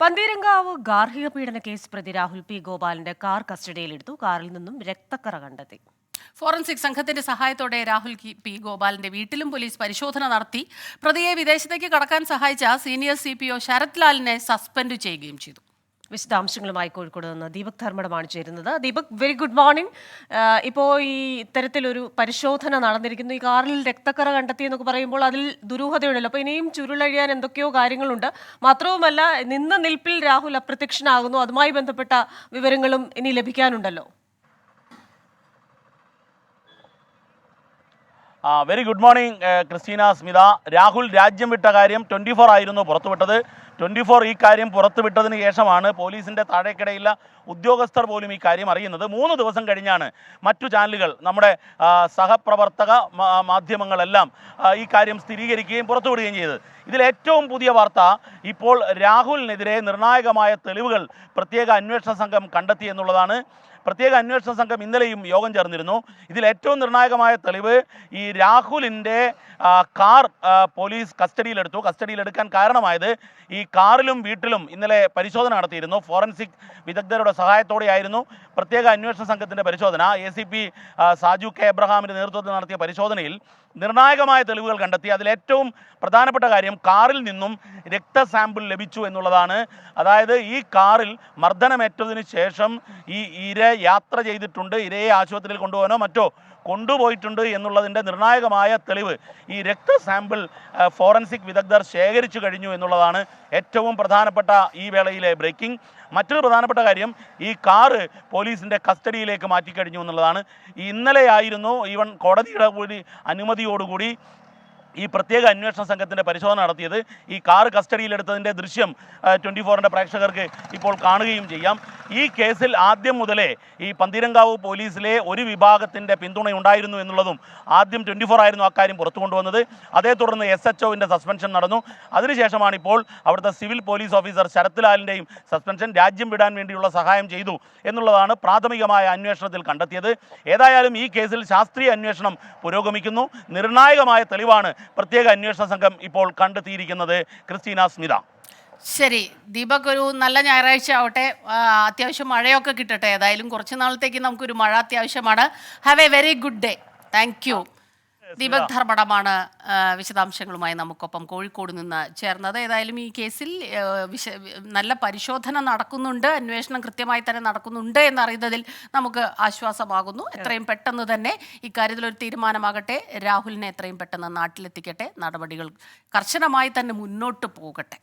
പന്തീരങ്കാവ് ഗാർഹിക പീഡന കേസ് പ്രതി രാഹുൽ പി ഗോപാലിന്റെ കാർ കസ്റ്റഡിയിലെടുത്തു. കാറിൽ നിന്നും രക്തക്കറ കണ്ടെത്തി. ഫോറൻസിക് സംഘത്തിന്റെ സഹായത്തോടെ രാഹുൽ പി ഗോപാലിന്റെ വീട്ടിലും പോലീസ് പരിശോധന നടത്തി. പ്രതിയെ വിദേശത്തേക്ക് കടക്കാൻ സഹായിച്ച senior C P O Sharath ലാലിനെ suspend ചെയ്യുകയും ചെയ്തു. വിശദാംശങ്ങളുമായി കോഴിക്കോട് നിന്ന് ദീപക് ധർമ്മടമാണ് ചേരുന്നത്. ദീപക് വെരി ഗുഡ് മോർണിംഗ് ഇപ്പോൾ ഈ ഇത്തരത്തിലൊരു പരിശോധന നടന്നിരിക്കുന്നു. ഈ കാറിൽ രക്തക്കറ കണ്ടെത്തി എന്നൊക്കെ പറയുമ്പോൾ അതിൽ ദുരൂഹതയുണ്ടല്ലോ. അപ്പോൾ ഇനിയും ചുരുളഴിയാൻ എന്തൊക്കെയോ കാര്യങ്ങളുണ്ട്. മാത്രവുമല്ല നിന്ന നിൽപ്പിൽ രാഹുൽ അപ്രത്യക്ഷനാകുന്നു. അതുമായി ബന്ധപ്പെട്ട വിവരങ്ങളും ഇനി ലഭിക്കാനുണ്ടല്ലോ. Very good morning Christina Smitha. Rahul രാജ്യം വിട്ട കാര്യം ട്വന്റി ഫോർ ആയിരുന്നു പുറത്തുവിട്ടത്. ട്വന്റി ഫോർ ഈ കാര്യം പുറത്തുവിട്ടതിന് ശേഷമാണ് പോലീസിന്റെ താഴേക്കിടയില്ല ഉദ്യോഗസ്ഥർ പോലും ഈ കാര്യം അറിയുന്നത്. മൂന്ന് ദിവസം കഴിഞ്ഞാണ് മറ്റു ചാനലുകൾ നമ്മുടെ സഹപ്രവർത്തക മാധ്യമങ്ങളെല്ലാം ഈ കാര്യം സ്ഥിരീകരിക്കുകയും പുറത്തുവിടുകയും ചെയ്തത്. ഇതിൽ ഏറ്റവും പുതിയ വാർത്ത ഇപ്പോൾ രാഹുലിനെതിരെ നിർണായകമായ തെളിവുകൾ പ്രത്യേക അന്വേഷണ സംഘം കണ്ടെത്തി എന്നുള്ളതാണ്. പ്രത്യേക അന്വേഷണ സംഘം ഇന്നലെയും യോഗം ചേർന്നിരുന്നു. ഇതിൽ ഏറ്റവും നിർണായകമായ തെളിവ് ഈ രാഹുലിന്റെ കാർ പോലീസ് കസ്റ്റഡിയിലെടുത്തു. കസ്റ്റഡിയിലെടുക്കാൻ കാരണമായത് ഈ കാറിലും വീട്ടിലും ഇന്നലെ പരിശോധന നടത്തിയിരുന്നു. ഫോറൻസിക് വിദഗ്ധരുടെ സഹായത്തോടെയായിരുന്നു പ്രത്യേക അന്വേഷണ സംഘത്തിന്റെ പരിശോധന. A C P Saju K. എബ്രഹാമിന്റെ നേതൃത്വത്തിൽ നടത്തിയ പരിശോധനയിൽ നിർണായകമായ തെളിവുകൾ കണ്ടെത്തി. അതിലേറ്റവും പ്രധാനപ്പെട്ട കാര്യം കാറിൽ നിന്നും രക്ത സാമ്പിൾ ലഭിച്ചു എന്നുള്ളതാണ്. അതായത് ഈ കാറിൽ മർദ്ദനമേറ്റതിന് ശേഷം ഈ ഇര യാത്ര ചെയ്തിട്ടുണ്ട്. ഇരയെ ആശുപത്രിയിൽ കൊണ്ടുപോകാനോ മറ്റോ കൊണ്ടുപോയിട്ടുണ്ട് എന്നുള്ളതിന്റെ നിർണായകമായ തെളിവ് ഈ രക്ത സാമ്പിൾ ഫോറൻസിക് വിദഗ്ധർ ശേഖരിച്ചു കഴിഞ്ഞു എന്നുള്ളതാണ് ഏറ്റവും പ്രധാനപ്പെട്ട ഈ വേളയിലെ ബ്രേക്കിംഗ്. മറ്റൊരു പ്രധാനപ്പെട്ട കാര്യം ഈ കാറ് പോലീസിന്റെ കസ്റ്റഡിയിലേക്ക് മാറ്റിക്കഴിഞ്ഞു എന്നുള്ളതാണ്. ഇന്നലെയായിരുന്നു ഈവൻ കോടതിയുടെ കൂടി അനുമതിയോടുകൂടി ഈ പ്രത്യേക അന്വേഷണ സംഘത്തിന്റെ പരിശോധന നടത്തിയത് ഈ കാർ കസ്റ്റഡിയിലെടുത്തതിന്റെ ദൃശ്യം ട്വന്റി ഫോറിന്റെ പ്രേക്ഷകർക്ക് ഇപ്പോൾ കാണുകയും ചെയ്യാം. ഈ കേസിൽ ആദ്യം മുതലേ ഈ പന്തീരങ്കാവ് പോലീസിലെ ഒരു വിഭാഗത്തിന്റെ പിന്തുണയുണ്ടായിരുന്നു എന്നുള്ളതും ആദ്യം ട്വന്റി ഫോർ ആയിരുന്നു അക്കാര്യം പുറത്തു കൊണ്ടുവന്നത്. അതേ തുടർന്ന് എസ് എച്ച് ഒവിന്റെ സസ്പെൻഷൻ നടന്നു. അതിനുശേഷമാണ് ഇപ്പോൾ അവിടുത്തെ സിവിൽ പോലീസ് ഓഫീസർ ശരത് ലാലിന്റെയും സസ്പെൻഷൻ രാജ്യം വിടാൻ വേണ്ടിയുള്ള സഹായം ചെയ്തു എന്നുള്ളതാണ് പ്രാഥമികമായ അന്വേഷണത്തിൽ കണ്ടെത്തിയത്. ഏതായാലും ഈ കേസിൽ ശാസ്ത്രീയ അന്വേഷണം പുരോഗമിക്കുന്നു. നിർണായകമായ തെളിവാണ് പ്രത്യേക അന്വേഷണ സംഘം ഇപ്പോൾ കണ്ടെത്തിയിരിക്കുന്നത് ക്രിസ്റ്റീന സ്മിത. ശരി ദീപക് ഒരു നല്ല ഞായറാഴ്ച ആവട്ടെ. അത്യാവശ്യം മഴയൊക്കെ കിട്ടട്ടെ. ഏതായാലും കുറച്ച് നാളത്തേക്ക് നമുക്കൊരു മഴ അത്യാവശ്യമാണ്. Have a very good day thank you Deepak ധർമ്മടമാണ് വിശദാംശങ്ങളുമായി നമുക്കൊപ്പം കോഴിക്കോട് നിന്ന് ചേർന്നത്. ഏതായാലും ഈ കേസിൽ വിശ നല്ല പരിശോധന നടക്കുന്നുണ്ട്. അന്വേഷണം കൃത്യമായി തന്നെ നടക്കുന്നുണ്ട് എന്നറിയുന്നതിൽ നമുക്ക് ആശ്വാസമാകുന്നു. എത്രയും പെട്ടെന്ന് തന്നെ ഇക്കാര്യത്തിൽ ഒരു തീരുമാനമാകട്ടെ. രാഹുലിനെ എത്രയും പെട്ടെന്ന് നാട്ടിലെത്തിക്കട്ടെ. നടപടികൾ കർശനമായി തന്നെ മുന്നോട്ട് പോകട്ടെ.